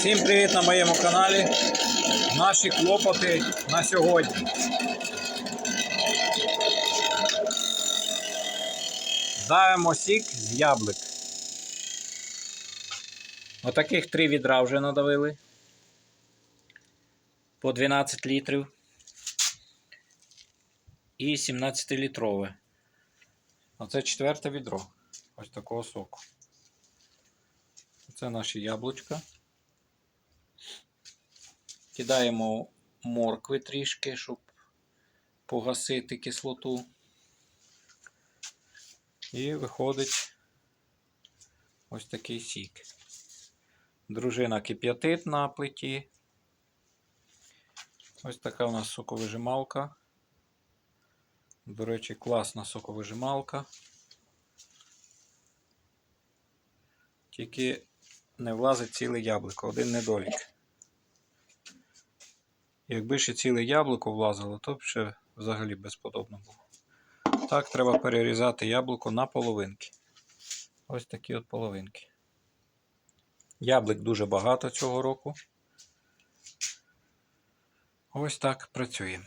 Всім привіт на моєму каналі. Наші клопоти на сьогодні. Даємо сік з яблук. Отаких три відра вже надавили. По 12 літрів. І 17-літрове. Оце четверте відро. Ось такого соку. Це наші яблучка. Кидаємо моркви трішки, щоб погасити кислоту. І виходить ось такий сік. Дружина кип'ятить на плиті. Ось така у нас соковижималка. До речі, класна соковижималка. Тільки не влазить ціле яблуко, один недолік. Якби ще ціле яблуко влазило, то б ще взагалі безподобно було. Так, треба перерізати яблуко на половинки. Ось такі от половинки. Яблук дуже багато цього року. Ось так працюємо.